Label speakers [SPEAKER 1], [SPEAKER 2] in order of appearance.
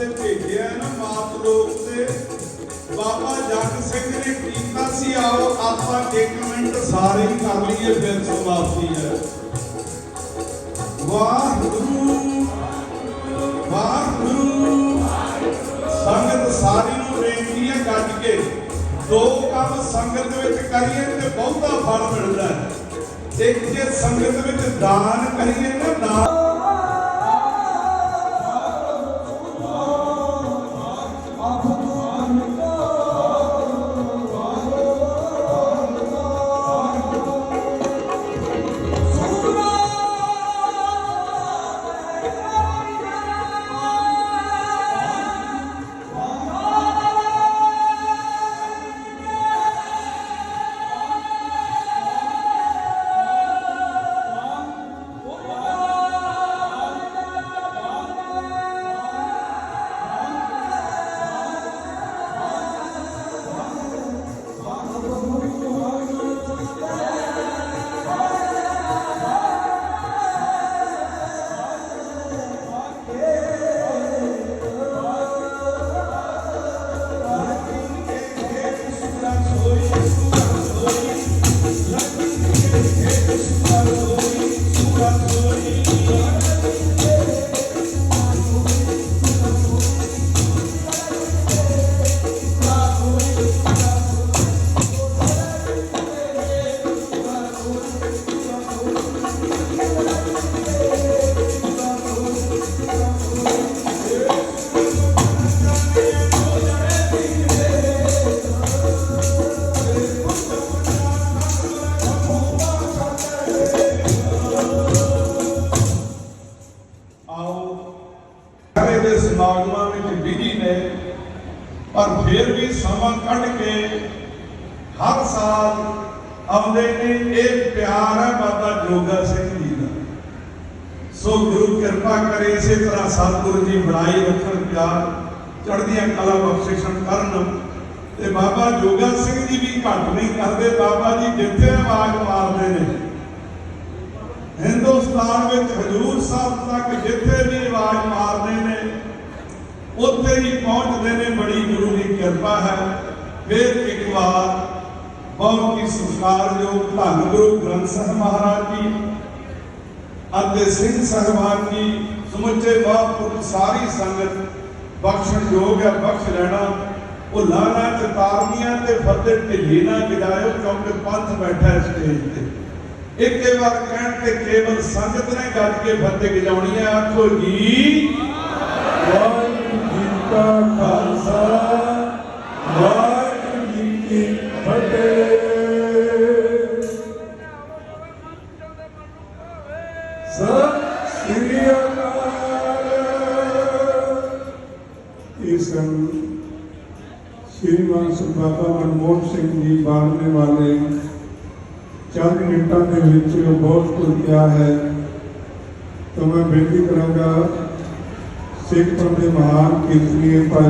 [SPEAKER 1] ਵਾਸਤੇ ਭੇਜਿਆ ਨਾ ਮਾਤ ਲੋਕ ਤੇ। ਬਾਬਾ ਜੱਗ ਸਿੰਘ ਨੇ ਕੀਤਾ ਸੀ, ਆਓ ਆਪਾਂ ਇੱਕ ਮਿੰਟ ਸਾਰੇ ਹੀ ਕਰ ਲਈਏ ਫਿਰ ਸਮਾਪਤੀ ਹੈ। ਵਾਹਿਗੁਰੂ ਵਾਹਿਗੁਰੂ। ਸੰਗਤ ਸਾਰੀ ਨੂੰ ਬੇਨਤੀ ਹੈ ਗੱਜ ਕੇ। ਦੋ ਕੰਮ ਸੰਗਤ ਵਿੱਚ ਕਰੀਏ ਤੇ ਬਹੁਤਾ ਫਲ ਮਿਲਦਾ ਹੈ। ਇੱਕ ਜੇ ਸੰਗਤ ਵਿੱਚ ਦਾਨ ਕਰੀਏ ਦੇ ਸਮਾਗਮਾਂ ਵਿੱਚ ਬਿਜ਼ੀ ਨੇ ਪਰ ਫਿਰ ਵੀ ਸਮਾਂ ਕੱਢ ਕੇ ਹਰ ਸਾਲ ਆਉਂਦੇ ਨੇ, ਇਹ ਪਿਆਰ ਹੈ ਬਾਬਾ ਜੋਗਾ ਸਿੰਘ ਜੀ ਦਾ। ਸੋ ਗੁਰੂ ਕਿਰਪਾ ਕਰੇ ਇਸੇ ਤਰ੍ਹਾਂ ਸਤਿਗੁਰੂ ਜੀ ਬਣਾਈ ਰੱਖਣ ਪਿਆਰ, ਚੜ੍ਹਦੀਆਂ ਕਲਾ ਬਖਸ਼ਿਸ਼ਣ ਕਰਨ ਤੇ ਬਾਬਾ ਜੋਗਾ ਸਿੰਘ ਜੀ ਵੀ ਘੱਟ ਨਹੀਂ ਕਰਦੇ, ਬਾਬਾ ਜੀ ਜਿੱਥੇ ਆਵਾਜ਼ ਮਾਰਦੇ ਨੇ। ਹਿੰਦੁਸਤਾਨ ਵਿੱਚ ਹਜੂਰ ਸਾਹਿਬ ਤੱਕ ਜਿੱਥੇ ਵੀ ਆਵਾਜ਼ ਮਾਰਦੇ ਨੇ, ਉੱਥੇ ਹੀ ਪਹੁੰਚਦੇ ਨੇ। ਬੜੀ ਗੁਰੂ ਦੀ ਕਿਰਪਾ ਹੈ। ਫਿਰ ਇੱਕ ਵਾਰ ਬਹੁਤ ਹੀ ਸਤਿਕਾਰਯੋਗ ਧੰਨ ਗੁਰੂ ਗ੍ਰੰਥ ਸਾਹਿਬ ਮਹਾਰਾਜ ਜੀ ਅਤੇ ਸਿੰਘ ਸਾਹਿਬਾਨ ਜੀ ਸਮੁੱਚੇ ਮਹਾਂਪੁਰਖ ਸਾਰੀ ਸੰਗਤ ਬਖਸ਼ਣ ਯੋਗ ਹੈ, ਬਖਸ਼ ਲੈਣਾ। ਉਹ ਲਾਣਾ ਚਤਾਰਨੀਆਂ ਤੇ ਫਤਿਹ ਢਿੱਲੀ ਨਾ ਗਿਰਾਇਓ ਕਿਉਂਕਿ ਪੰਥ ਬੈਠਾ ਸਟੇਜ ਤੇ। ਇੱਕੇ ਵਾਰ ਕਹਿਣ ਤੇ ਕੇਵਲ ਸੰਗਤ ਨੇ ਗੱਜ ਕੇ ਫਤਿਹ ਗਿਜਾਉਣੀ ਹੈ ਆਖੋ ਜੀ, ਵਾਹਿਗੁਰੂ ਜੀ ਕਾ ਖਾਲਸਾ, ਵਾਹਿਗੁਰੂ ਜੀ ਕੀ ਫਤਿਹ। ਸਤਿ ਸ੍ਰੀ ਅਕਾਲ।
[SPEAKER 2] ਇਸ ਸ਼੍ਰੀਮਾਨ ਸ੍ਰੀ ਬਾਬਾ ਮਨਮੋਹਨ ਸਿੰਘ ਜੀ ਬਾਣਨੇ ਵਾਲੇ ਚੰਦ ਮਿੰਟਾਂ ਦੇ ਵਿੱਚ ਬਹੁਤ ਕੁਝ ਕਿਹਾ ਹੈ ਤਾਂ ਮੈਂ ਬੇਨਤੀ ਕਰਾਂਗਾ ਸਿੱਖ ਪੰਥ ਦੇ ਮਹਾਨ ਕੀਰਤਨੀਏ ਭਾਈ